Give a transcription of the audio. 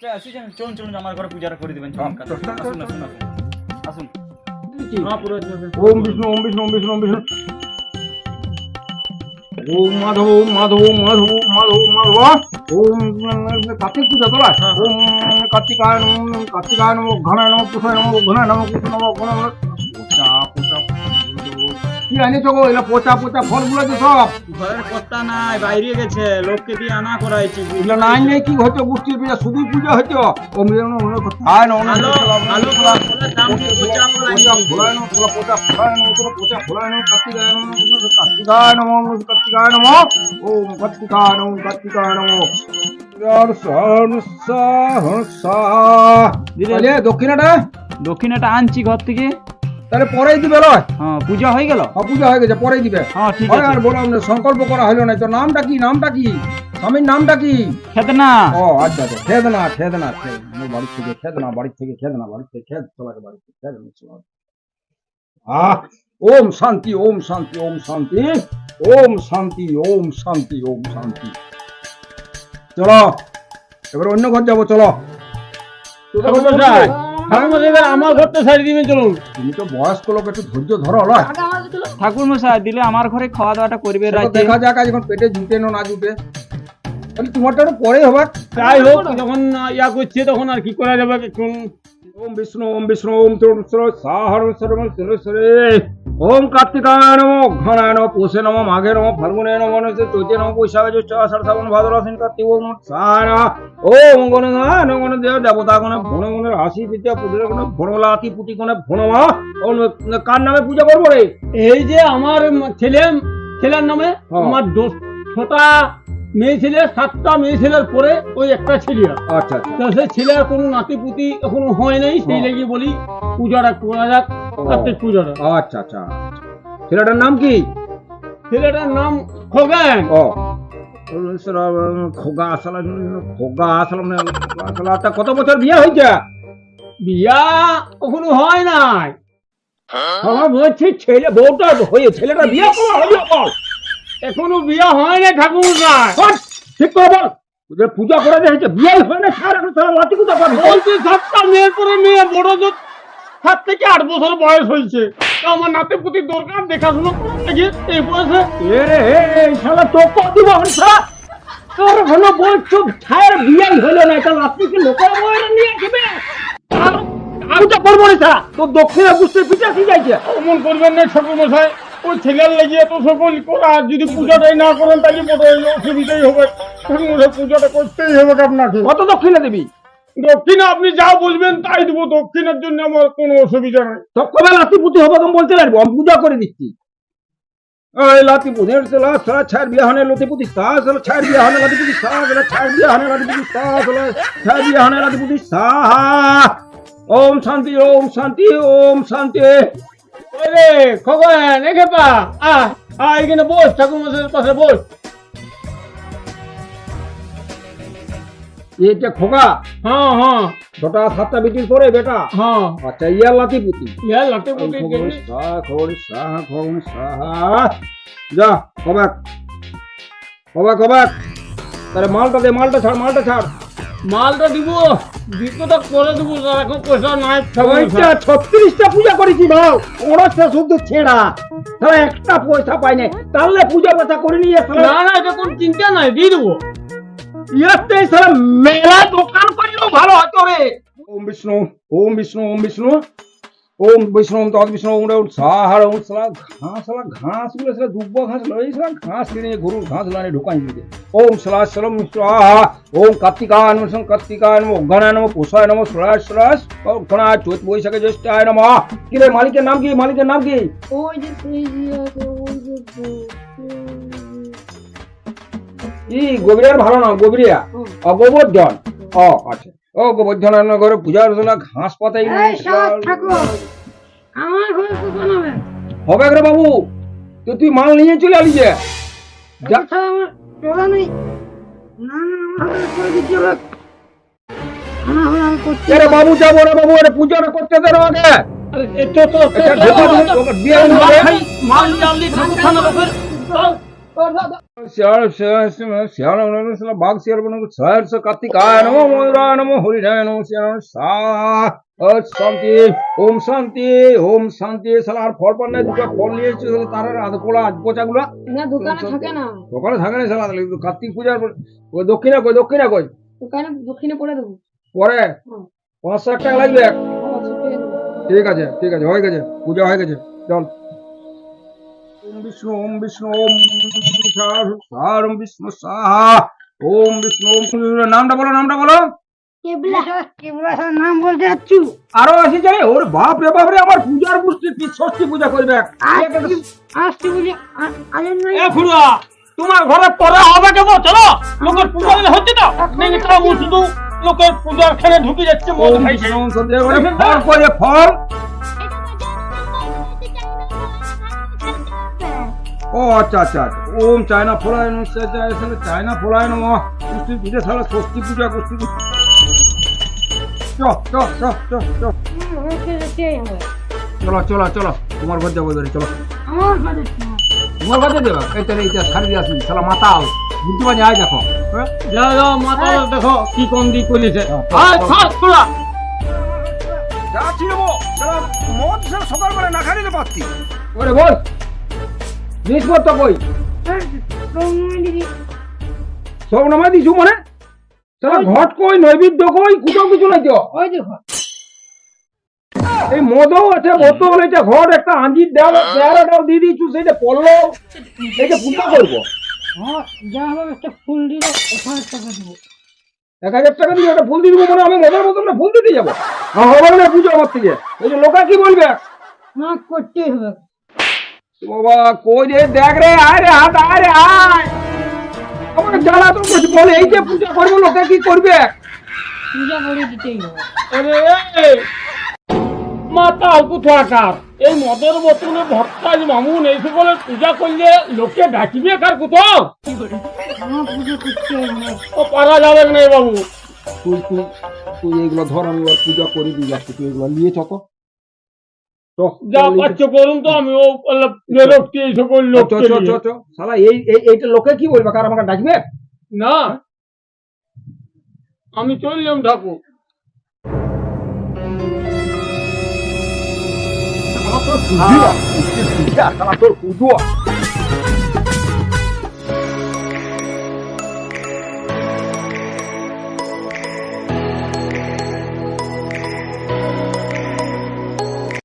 চা- আসুন চলুন চলুন আমার ঘরে পূজাটা করে দিবেন চলুন চল, চল, চল, আসুন আসুন। আসুন? হ্যাঁ। ওম বিষ্ণু ওম বিষ্ণু ওম বিষ্ণু ওম বিষ্ণু। ওম মাধব ওম মাধব ওম মাধব মাধব মাধব। ওম কার্তিক পূজা তো হ্যাঁ, ওম কার্তিকায় নম কার্তিকায় নম ঘনায় নম পুষায় নম ঘনায় নম কৃষ্ণ নম ঘন নম পোচা পোচা কি ফলগুলো সব ঘরের কর্তা নাই বাইরে গেছে লোককে দিয়ে আনা এগুলো কি হতো গোষ্ঠীর পূজা পূজা হতো না ভালো দক্ষিণাটা দক্ষিণাটা আনছি ঘর থেকে তাহলে পরেই দিবে লয়। হ্যাঁ পূজা হয়ে গেল? হ্যাঁ, পূজা হয়ে গেছে পরেই দিবে। হ্যাঁ ঠিক আছে। আর বললাম না, সংকল্প করা হলো না। তো নামটা কি নামটা কি? স্বামীর নামটা কি? খেতে না ও আচ্ছা আচ্ছা খেদনা খেদনা খেদনা বাড়ি থেকে খেদনা বাড়ি থেকে খেদনা বাড়ি থেকে খেদ চলাকে বাড়ি থেকে খেদনা চলা আহ ওম শান্তি ওম শান্তি ওম শান্তি ওম শান্তি ওম শান্তি ওম শান্তি। চলো এবার অন্য ঘর যাব চলো। আমার ঘরটা ছাড়ি দিবেন চলুন। তুমি তো বয়স্ক লোক একটু ধৈর্য ধরো লয়। ঠাকুর মশাই দিলে আমার ঘরে খাওয়া দাওয়াটা করবে রাতে দেখা যাক আজ এখন পেটে জুটে না জুটে। তাহলে তোমারটা পরে হবে। তাই হোক যখন ইয়া করছে তখন আর কি করা যাবে? এখন ওম বিষ্ণু ওম বিষ্ণু ওম তরুণেশ্বর সাহর সর্ব সুরেশ্বরে ওম কার্তিকায় নম ঘনায় নম পোষে নম মাঘে নম ফাল্গুনে নম গণেশ চৈতে নম বৈশাখে জ্যৈষ্ঠ আষাঢ় শ্রাবণ ভাদ্র আশ্বিন কার্তিক ওম সারা ওম গণ গণ দেব দেবতা গণে ভণ গণের আশি বিদ্যা পুজোর গণ আতি পুতি গণে ওম কার নামে পূজা করব রে এই যে আমার ছেলে ছেলের নামে হ্যাঁ। আমার দোষ ছটা মেয়ে ছেলে সাতটা মেয়ে ছেলের পরে ওই একটা ছেলে আচ্ছা আচ্ছা। তো সেই ছেলের কোনো নাতি পুতি এখনও হয় নাই সেই হ্যাঁ। লেগে বলি পূজাটা করা যাক কার্তিক পূজাটা আচ্ছা আচ্ছা। ছেলেটার নাম কি? ছেলেটার নাম খগেন। ও। খোগা আসলাম খোগা আসলাম আচ্ছা কত বছর বিয়ে হয়েছে? বিয়া এখনও হয় নাই। আমার বলছি ছেলে বউটা হয়ে ছেলেটা বিয়ে করা এখনও বিয়া হয় নাই ঠাকুর ঠিক করে বল। পূজা করে দিয়েছে বিয়ে হয় না সারা এখন সারা লাঠি পূজা করবে বলছি সাতটা মেয়ের পরে মেয়ে বড় তো সাত থেকে আট বছর বয়স হয়েছে। আমার নাতি পুতির দরকার দেখাশোনা করার লাগে এই বয়সে। এ রে হে শালা তো কত দিব শালা তোর হলো বল চুপ ছায়ের বিয়ে হলো না এটা লাঠি কি লোকের বউয়ের নিয়ে যাবে আমি তো করব না তোর দক্ষিণে বুঝতে কি যাইছে অমন করবেন না ঠাকুর মশাই ওই ছেলের লেগে এত সকল করা। আর যদি পূজাটাই না করেন তাহলে বড় অসুবিধাই হবে। পূজাটা করতেই হবে আপনাকে। কত দক্ষিণে দিবি? দক্ষিণে আপনি যা বলবেন তাই দেবো। দক্ষিণের জন্য আমার কোনো অসুবিধা নাই। তো কবে লাতি পুতি হবে তুমি বলতে লাগবো আমি পূজা করে দিচ্ছি। ওই লাতি পুতি সালা সালা ছাড় বিয়া হনে লতি পুতি সা সালা ছাড় বিয়া হনে লাতি পুতি সা সালা ছাড় বিয়া হনে লাতি পুতি সা সালা ছাড় বিয়া হনে লাতি পুতি সা। ওম শান্তি ওম শান্তি ওম শান্তি। ওই রে খগেন এ খেপা আ আ এখানে বস ঠাকুর মশাইয়ের পাশে বস। এটা খোকা হ্যাঁ হ্যাঁ। ছটা সাতটা বিটির পরে বেটা। হ্যাঁ। আচ্ছা ইয়ার লাতি পুতি ইয়া পুতি সাহা সাহা সাহা। যা কবাক। কবাক কবাক। তাহলে মালটা দে মালটা ছাড় মালটা ছাড়। মালটা দিব। দিকটা করে দেবো এখন পয়সা নাই ওইটা ছত্রিশটা পূজা করেছি ভাও। ওরটা শুধু ছেঁড়া। তাহলে একটা পয়সা পাই নাই তাহলে পূজা কথা করে নিয়ে না না এটা কোনো চিন্তা নাই দিয়ে দেবো। ইয়াতে সারা মেলা দোকান করলেও ভালো হতো রে। ওম বিষ্ণু ওম বিষ্ণু ওম বিষ্ণু। ওম বিষ্ণু ওম তদ বিষ্ণু ওম সাহার ওম সালা ঘাস সালা ঘাসগুলো সালা দুব্ব ঘাস লই সালা ঘাস কিনে গরুর ঘাস লানে ঢুকাই দিতে ওম সালা সালাম স্বাহা ওম কার্তিকায় নম সং কার্তিকায় নম গণায় নম পুষায় নম সুরাজ সুরাজ ওম চৈত বৈশাখে জ্যেষ্ঠায় নম। কি রে মালিকের নাম কি? মালিকের নাম কি? ওই যে ই গোবরিয়ার ভালো নাম গোবরিয়া অগোবর্ধন। ও আচ্ছা। ও গোবর্ধন ঘরে পূজা অর্চনা ঘাস পাতাই এই সব ঠাকুর আমার ঘরে হবে রে বাবু তো তুই মাল নিয়ে চলে আলি যে আচ্ছা বাবু যাব রে বাবু এরে পূজাটা করতে দে আগে তো তো এটা বিয়ে। মাল জানলি ঠাকুর ওম শান্তি শান্তি নিয়ে তার আধ পচাগুলা না দোকানে থাকে কার্তিক পূজার কই দক্ষিণা পরে টাকা লাগবে। ঠিক আছে ঠিক আছে, হয়ে গেছে, পূজা হয়ে গেছে, চল ওম বিষ্ণু ওম বিষ্ণু ওম সার সার ওম বিষ্ণু সাহা ওম বিষ্ণু নামটা বলো নামটা বলো। কেবলা। কেবলা স্যার নাম বলতে যাচ্ছু। আরও আসি যাই ওর বাপ রে বাপ রে আমার পূজার পুষ্টি ষষ্ঠী পূজা করবে? তোমার ঘরে পরে হবে কেন চলো লোকের পূজা দিলে হচ্ছে তো? শুধু লোকের পূজার খেলে ঢুকে যাচ্ছে মদ খাইছে। ফল করে ফল। ও আচ্ছা আচ্ছা আচ্ছা। ওম চায়না ফলায় চায়না ফলায় নম পুষ্টি পূজা ছাড়া ষষ্ঠী পূজা করছি চ চ চ চ চ চলো। চলো চলো তোমার ঘর যাব চলো। ঘরে তোমার কাছে দেবা এই তাহলে এইটা ছাড়ি দিয়ে আসবি শালা মাতাল। বুদ্ধি বাজে আয় দেখো হ্যাঁ? যাও যাও মাথা দেখো কি কোন দিক করেছে হ্যাঁ, মদ সকালবেলা না খাইলে পারতি। ওরে বল। জিনিসপত্র কই? সব নামাই দিছু মানে ঘট কই নৈবেদ্য কই কুটো কিছু নাই তো? ওই দেখো এই মদও আছে বোতল এটা ঘর একটা আঞ্জির দেওয়াল চেহারাটাও দিয়ে দিয়েছু সেইটা পড়ল। এইটা পূজা করব? এক হাজার টাকা দিয়ে একটা ফুল দিয়ে দিবো মানে আমি মদের বোতলটা ফুল দিতে যাব। হবে না পুজো আমার থেকে। এই যে লোকা কি বলবে? না করতেই হবে। বাবা কই রে? দেখ রে আয় রে হাত আয় রে আয়! আমাকে জ্বালা তো বলে এই যে পূজা করব লোকে কি করবে? পূজা করে দিতেই হবে। আরে এ, কোথাকার এই মদের বোতলে ভক্তাজ মামুন এই সকলে পূজা করলে লোকে ডাকিবে কার কোথাও? ও পারা যাবে না বাবু। তুই তুই তুই এগুলো ধর আমি পূজা করে দিয়ে যাচ্ছি তুই এগুলো নিয়ে চত চ, যা পাচ্ছ করুন তো আমি এই সকল এই এইটা লোকে কি বলবে? কার আমাকে ডাকবে? না। আমি চললাম ঠাকুর তোর